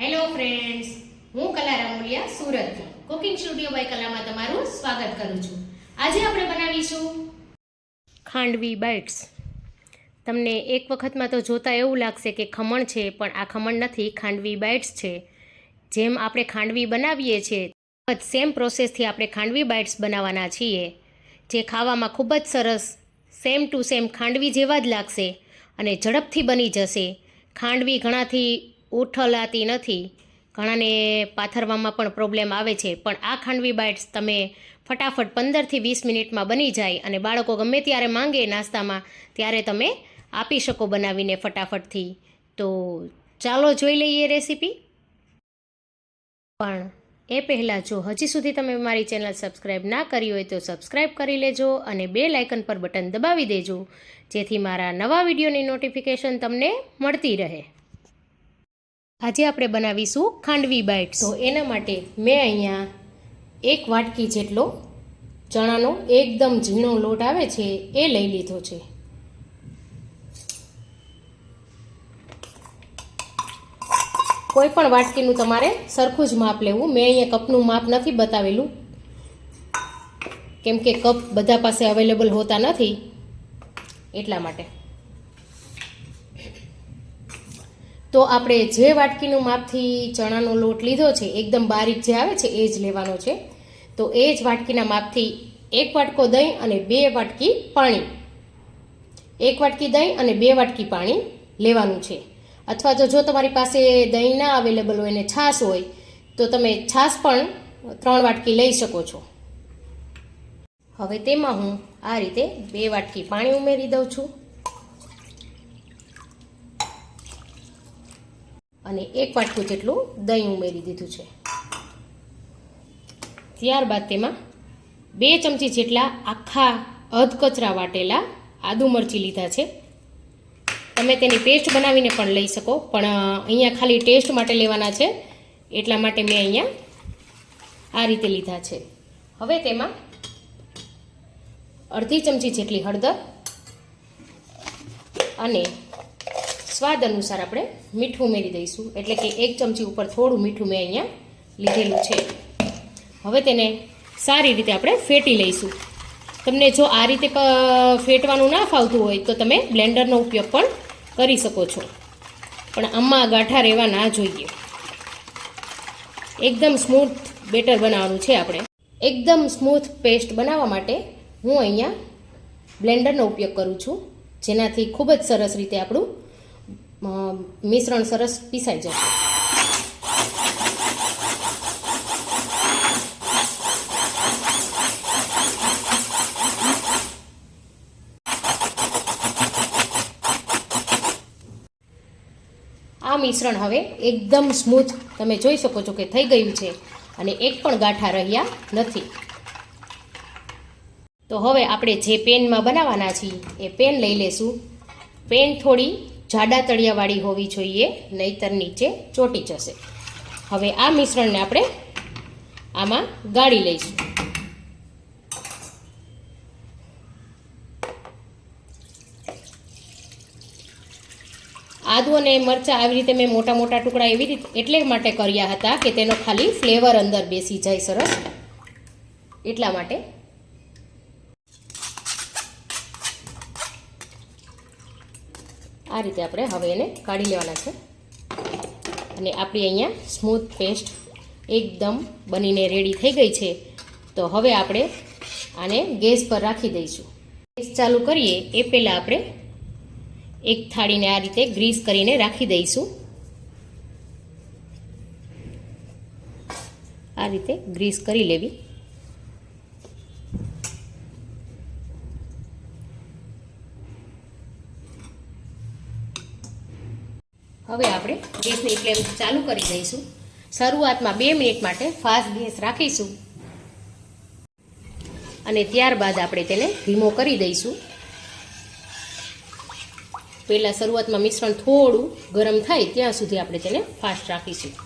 Hello friends હું કલા રામોલિયા, સુરતથી. કુકિંગ સ્ટુડિયો બાય કલામાં તમારું સ્વાગત કરું છું. આજે આપણે બનાવીશું ખાંડવી બાઇટ્સ તમને એક વખતમાં તો જોતાં એવું લાગશે કે ખમણ છે, પણ આ ખમણ નથી, ખાંડવી બાઇટ્સ છે. જેમ આપણે ખાંડવી બનાવીએ છીએ સેમ પ્રોસેસથી આપણે ખાંડવી બાઇટ્સ બનાવવાના છીએ. જે ખાવામાં ખૂબ જ સરસ સેમ ટુ સેમ ખાંડવી જેવા જ લાગશે અને ઝડપથી બની જશે. ખાંડવી ઘણાથી ઉઠલાતી નથી. ઘણાને પાથરવામાં પણ પ્રોબ્લેમ આવે છે. પણ આ ખાંડવી બાઇટ્સ તમે ફટાફટ પંદરથી વીસ મિનિટમાં બની જાય અને બાળકો ગમે ત્યારે માંગે નાસ્તામાં, ત્યારે તમે આપી શકો બનાવીને ફટાફટથી. તો ચાલો જોઈ લઈએ રેસીપી. પણ એ પહેલાં જો હજી સુધી તમે મારી ચેનલ સબસ્ક્રાઈબ ના કરી હોય તો સબસ્ક્રાઈબ કરી લેજો અને બે લાઇકન પર બટન દબાવી દેજો, જેથી મારા નવા વિડીયોની નોટિફિકેશન તમને મળતી રહે. આજે આપણે બનાવીશું ખાંડવી બાઇટ્સ તો એના માટે મેં અહીંયા એક વાટકી જેટલો ચણાનો એકદમ ઝીણો લોટ આવે છે એ લઈ લીધો છે. કોઈ પણ વાટકીનું તમારે સરખું જ માપ લેવું. મેં અહીંયા કપનું માપ નથી બતાવેલું. કેમ કે કપ બધા પાસે અવેલેબલ હોતા નથી એટલા માટે. તો આપણે જે વાટકીનું માપથી ચણાનો લોટ લીધો છે, એકદમ બારીક જે આવે છે, એ જ લેવાનો છે. તો એ જ વાટકીના માપથી એક વાટકો દહીં અને બે વાટકી પાણી. એક વાટકી દહીં અને બે વાટકી પાણી લેવાનું છે. અથવા તો જો તમારી પાસે દહીં ના અવેલેબલ હોય ને છાશ હોય, તો તમે છાશ પણ ત્રણ વાટકી લઈ શકો છો. હવે તેમાં હું આ રીતે બે વાટકી પાણી ઉમેરી દઉં છું. અને એક વાટકું જેટલું દહીં ઉમેરી દીધું છે. ત્યારબાદ તેમાં બે ચમચી જેટલા આખા અધકચરા વાટેલા આદુ મરચી લીધા છે. તમે તેની પેસ્ટ બનાવીને પણ લઈ શકો, પણ અહીંયા ખાલી ટેસ્ટ માટે લેવાના છે. એટલા માટે મેં અહીંયા આ રીતે લીધા છે. હવે તેમાં અડધી ચમચી જેટલી હળદર અને સ્વાદ અનુસાર આપણે મીઠું ઉમેરી દઈશું. એટલે કે એક ચમચી ઉપર થોડું મીઠું મેં અહીંયા લીધેલું છે. હવે તેને સારી રીતે આપણે ફેટી લઈશું. તમને જો આ રીતે ફેટવાનું ના ફાવતું હોય તો તમે બ્લેન્ડરનો ઉપયોગ પણ કરી શકો છો. પણ આમાં ગાંઠા રહેવા ના જોઈએ. એકદમ સ્મૂથ બેટર બનાવવાનું છે આપણે. એકદમ સ્મૂથ પેસ્ટ બનાવવા માટે હું અહીંયા બ્લેન્ડરનો ઉપયોગ કરું છું. જેનાથી ખૂબ જ સરસ રીતે આપણું મિશ્રણ સરસ પીસાઈ જશે. આ મિશ્રણ હવે એકદમ સ્મૂથ તમે જોઈ શકો છો કે થઈ ગયું છે અને એક પણ ગાંઠા રહ્યા નથી. તો હવે આપણે જે પેનમાં બનાવવાના છીએ એ પેન લઈ લેશું. પેન થોડી જાડા તળિયાવાળી હોવી જોઈએ, નહીતર નીચે ચોટી જશે. હવે આ મિશ્રણને આપણે આમાં ગાળી લઈશું. આદુ અને મરચાં આવી રીતે મેં મોટા મોટા ટુકડા એવી રીતે એટલે માટે કર્યા હતા કે તેનો ખાલી ફ્લેવર અંદર બેસી જાય સરસ. એટલા માટે આ રીતે આપણે હવે એને કાઢી લેવાના છે. અને આપણી અહીંયા સ્મૂથ પેસ્ટ એકદમ બનીને રેડી થઈ ગઈ છે. તો હવે આપણે આને ગેસ પર રાખી દઈશું. ગેસ ચાલુ કરીએ એ પહેલાં આપણે એક થાળીને આ રીતે ગ્રીસ કરીને રાખી દઈશું. આ રીતે ગ્રીસ કરી લેવી. હવે આપણે ગેસની ફ્લેમ ચાલુ કરી દઈશું. શરૂઆતમાં બે મિનિટ માટે ફાસ્ટ ગેસ રાખીશું. અને ત્યારબાદ આપણે તેને ધીમો કરી દઈશું. પહેલાં શરૂઆતમાં મિશ્રણ થોડું ગરમ થાય ત્યાં સુધી આપણે તેને ફાસ્ટ રાખીશું.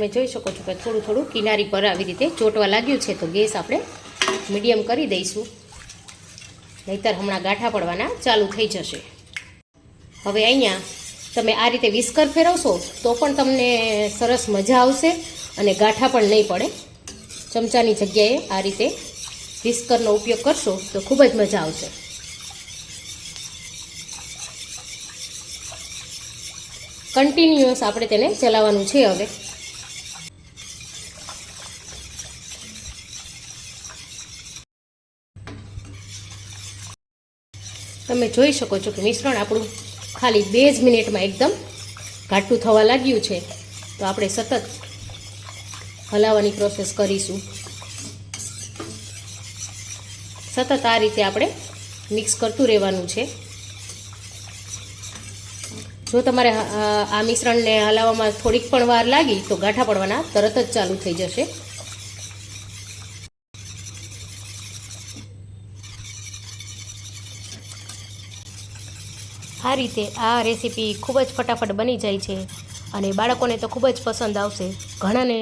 તમે જોઈ શકો છો કે થોડું થોડું કિનારી પર આવી રીતે ચોટવા લાગ્યું છે. તો ગેસ આપણે મીડિયમ કરી દઈશું. નહીતર હમણાં ગાંઠા પડવાના ચાલુ થઈ જશે. હવે અહીંયા તમે આ રીતે વિસ્કર ફેરવશો તો પણ તમને સરસ મજા આવશે અને ગાંઠા પણ નહીં પડે. ચમચાની જગ્યાએ આ રીતે વિસ્કરનો ઉપયોગ કરશો તો ખૂબ જ મજા આવશે. કન્ટિન્યુઅસ આપણે તેને ચલાવવાનું છે હવે. તમે જોઈ શકો છો કે મિશ્રણ આપણું ખાલી બે જ મિનિટમાં એકદમ ઘાટું થવા લાગ્યું છે. તો આપણે સતત હલાવવાની પ્રોસેસ કરીશું. સતત આ રીતે આપણે મિક્સ કરતું રહેવાનું છે. જો તમારે આ મિશ્રણને હલાવવામાં થોડીક પણ વાર લાગી તો ગાંઠા પડવાના તરત જ ચાલુ થઈ જશે. આ રીતે આ રેસીપી ખૂબ જ ફટાફટ બની જાય છે અને બાળકોને તો ખૂબ જ પસંદ આવશે. ઘણાને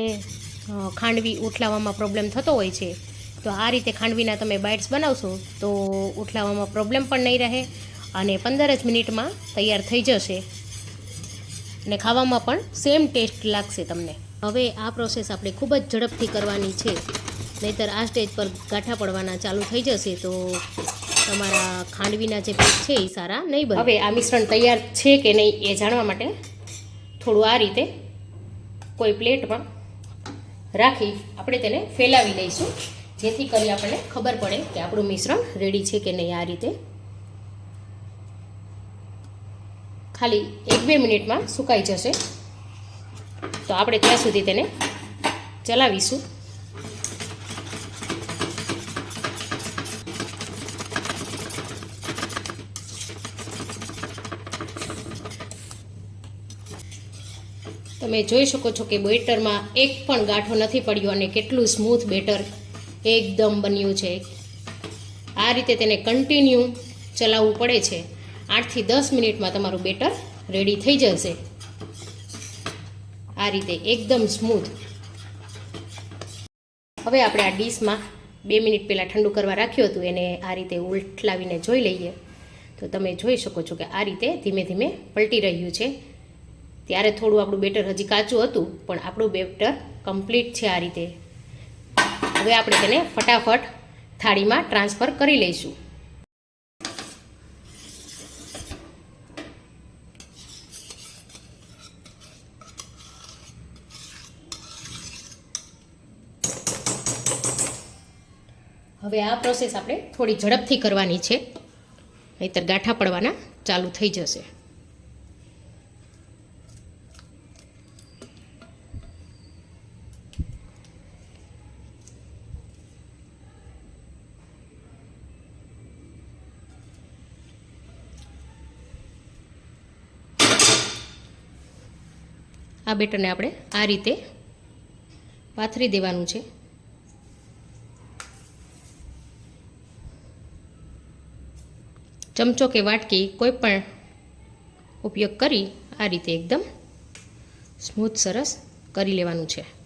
ખાંડવી ઉઠલાવવામાં પ્રોબ્લેમ થતો હોય છે. તો આ રીતે ખાંડવીના તમે બાઇટ્સ બનાવશો તો ઉઠલાવવામાં પ્રોબ્લેમ પણ નહીં રહે અને પંદર જ મિનિટમાં તૈયાર થઈ જશે. અને ખાવામાં પણ સેમ ટેસ્ટ લાગશે તમને. હવે આ પ્રોસેસ આપણે ખૂબ જ ઝડપથી કરવાની છે. નહીતર આ સ્ટેજ પર ગાંઠા પડવાના ચાલુ થઈ જશે તો તમારા ખાંડવીના જે પેટ છે એ સારા નહીં બને? હવે આ મિશ્રણ તૈયાર છે કે નહીં એ જાણવા માટે થોડું આ રીતે કોઈ પ્લેટમાં રાખી આપણે તેને ફેલાવી લઈશું. જેથી કરી આપણને ખબર પડે કે આપણું મિશ્રણ રેડી છે કે નહીં આ રીતે. ખાલી એક બે મિનિટમાં સુકાઈ જશે. તો આપણે ત્યાં સુધી તેને ચલાવીશું. તમે જોઈ શકો છો કે બેટરમાં એક પણ ગાંઠો નથી પડ્યો અને કેટલું સ્મૂથ બેટર એકદમ બન્યું છે. આ રીતે તેને કન્ટિન્યુ ચલાવવું પડે છે. આઠથી દસ મિનિટમાં તમારું બેટર રેડી થઈ જશે. આ રીતે એકદમ સ્મૂથ. હવે આપણે આ ડીશમાં બે મિનિટ પહેલાં ઠંડુ કરવા રાખ્યું હતું, એને આ રીતે ઉલટલાવીને જોઈ લઈએ. તો તમે જોઈ શકો છો કે આ રીતે ધીમે ધીમે પલટી રહ્યું છે. ત્યારે થોડું આપણું બેટર હજી કાચું હતું, પણ આપણું બેટર કમ્પ્લીટ છે આ રીતે. હવે આપણે તેને ફટાફટ થાળીમાં ટ્રાન્સફર કરી લઈશું. હવે આ પ્રોસેસ આપણે થોડી ઝડપથી કરવાની છે, નહીતર ગાંઠા પડવાના ચાલુ થઈ જશે. આ બેટરને આપણે આ રીતે પાથરી દેવાનું છે. ચમચો કે વાટકી કોઈ પણ ઉપયોગ કરી આ રીતે એકદમ સ્મૂથ સરસ કરી લેવાનું છે.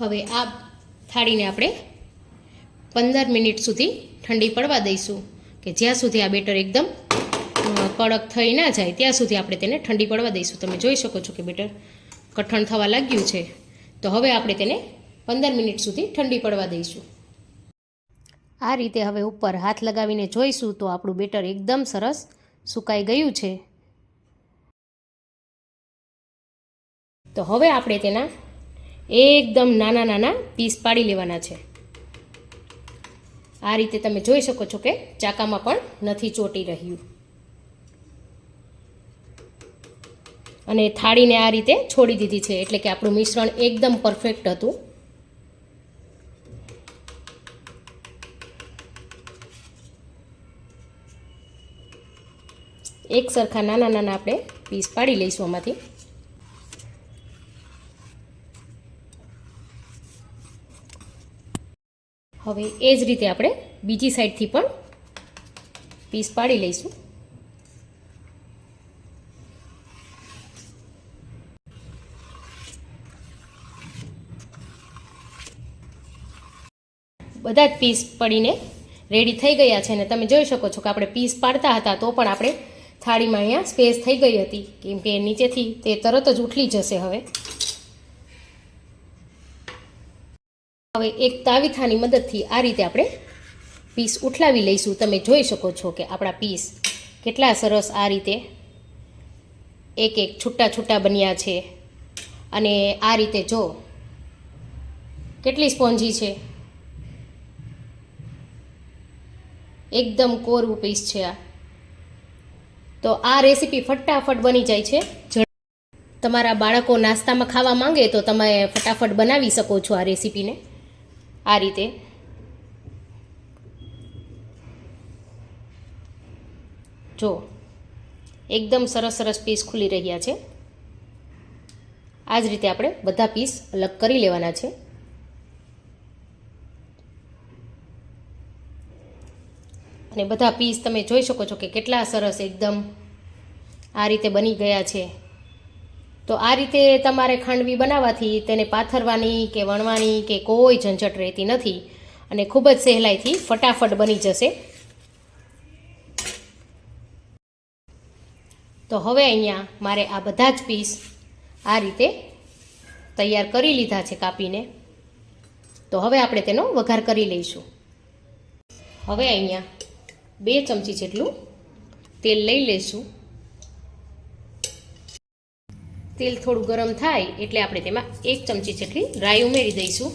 હવે આ થાળીને આપણે પંદર મિનિટ સુધી ઠંડી પડવા દઈશું. કે જ્યાં સુધી આ બેટર એકદમ કડક થઈ ના જાય, ત્યાં સુધી આપણે તેને ઠંડી પડવા દઈશું. તમે જોઈ શકો છો કે બેટર કઠણ થવા લાગ્યું છે. તો હવે આપણે તેને પંદર મિનિટ સુધી ઠંડી પડવા દઈશું. આ રીતે હવે ઉપર હાથ લગાવીને જોઈશું તો આપણું બેટર એકદમ સરસ સુકાઈ ગયું છે. તો હવે આપણે તેના એકદમ નાના નાના પીસ પાડી લેવાના છે. આ રીતે તમે જોઈ શકો છો કે ચાકામાં પણ નથી ચોટી રહ્યું. અને થાળીને આ રીતે છોડી દીધી છે, એટલે કે આપણું મિશ્રણ એકદમ પરફેક્ટ હતું. એક સરખા નાના નાના આપણે પીસ પાડી લઈશું આમાંથી. હવે એ જ રીતે આપણે બીજી સાઈડથી પણ પીસ પાડી લઈશું. બધા જ પીસ પડીને રેડી થઈ ગયા છે અને તમે જોઈ શકો છો કે આપણે પીસ પાડતા હતા તો પણ આપણે થાળીમાં અહીંયા સ્પેસ થઈ ગઈ હતી. કેમ કે નીચેથી તે તરત જ ઉઠલી જશે હવે. હવે એક તાવીથાની મદદથી આ રીતે આપણે પીસ ઉઠલાવી લઈશું. તમે જોઈ શકો છો કે આપણા પીસ કેટલા સરસ આ રીતે એક એક છૂટા છૂટા બન્યા છે. અને આ રીતે જો કેટલી સ્પોન્જી છે? એકદમ કોરું પીસ છે આ. તો આ રેસીપી ફટાફટ બની જાય છે. તમારા બાળકો નાસ્તામાં ખાવા માંગે તો તમે ફટાફટ બનાવી શકો છો આ રેસીપીને. આ રીતે. જો, એકદમ સરસ સરસ પીસ ખુલી રહ્યા છે. આ જ રીતે આપણે બધા પીસ અલગ કરી લેવાના છે. અને બધા પીસ તમે જોઈ શકો છો કે કેટલા સરસ એકદમ આ રીતે બની ગયા છે. તો આ રીતે તમારે ખાંડવી બનાવવાથી તેને પાથરવાની કે વણવાની કે કોઈ ઝંઝટ રહેતી નથી અને ખૂબ જ સહેલાઈથી ફટાફટ બની જશે. તો હવે અહીંયા મારે આ બધા જ પીસ આ રીતે તૈયાર કરી લીધા છે કાપીને. તો હવે આપણે તેનો વઘાર કરી લઈશું. હવે અહીંયા બે ચમચી જેટલું તેલ લઈ લઈશું. તેલ થોડું ગરમ થાય એટલે આપણે તેમાં એક ચમચી જેટલી રાઈ ઉમેરી દઈશું.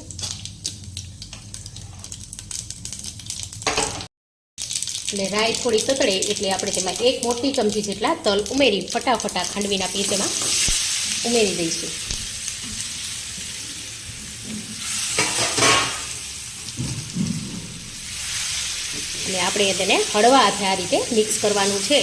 એટલે રાઈ થોડી તતડે એટલે આપણે તેમાં એક મોટી ચમચી જેટલા તલ ઉમેરી ફટાફટા ખાંડવીના પી તેમાં ઉમેરી દઈશું. અને આપણે તેને હળવા હાથે આ રીતે મિક્સ કરવાનું છે.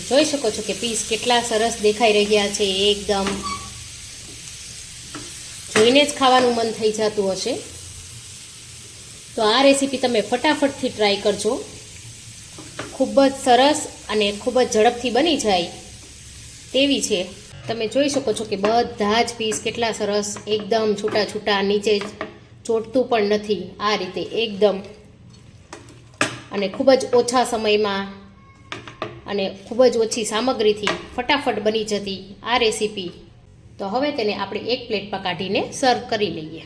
જોઈ શકો છો કે પીસ કેટલા સરસ દેખાઈ રહ્યા છે, એકદમ. જોઈને જ ખાવાનું મન થઈ જતું હશે. તો આ રેસીપી તમે ફટાફટથી ટ્રાય કરજો. ખૂબ જ સરસ અને ખૂબ જ ઝડપથી બની જાય તેવી છે. તમે જોઈ શકો છો કે બધા જ પીસ કેટલા સરસ, એકદમ છૂટા છૂટા નીચે ચોટતું પણ નથી. આ રીતે એકદમ. અને ખૂબ જ ઓછા સમયમાં અને ખૂબ જ ઓછી સામગ્રીથી ફટાફટ બની જતી આ રેસીપી. તો હવે તેને આપણે એક પ્લેટમાં કાઢીને સર્વ કરી લઈએ.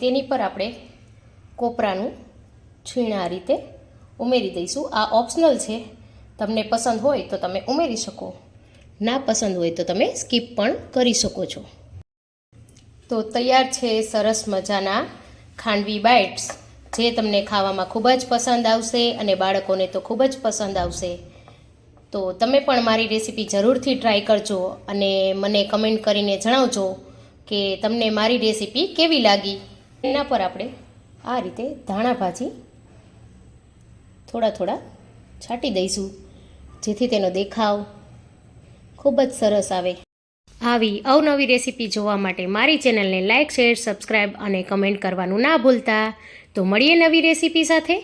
તેની પર આપણે કોપરાનું છીણ રીતે ઉમેરી દઈશું. આ ઓપ્શનલ છે. તમને પસંદ હોય તો તમે ઉમેરી શકો. ના પસંદ હોય તો તમે સ્કીપ પણ કરી શકો છો. તો તૈયાર છે સરસ મજાના ખાંડવી બાઇટ્સ. જે તમને ખાવામાં ખૂબ જ પસંદ આવશે અને બાળકોને તો ખૂબ જ પસંદ આવશે. તો તમે પણ મારી રેસીપી જરૂરથી ટ્રાય કરજો અને મને કમેન્ટ કરીને જણાવજો કે તમને મારી રેસીપી કેવી લાગી. એના પર આપણે આ રીતે ધાણા ભાજી થોડા થોડા છાંટી દઈશું. જેથી તેનો દેખાવ ખૂબ જ સરસ આવે. આવી અવનવી રેસીપી જોવા માટે મારી ચેનલને લાઇક શેર સબસ્ક્રાઈબ અને કમેન્ટ કરવાનું ના ભૂલતા. તો મળીએ નવી રેસીપી સાથે.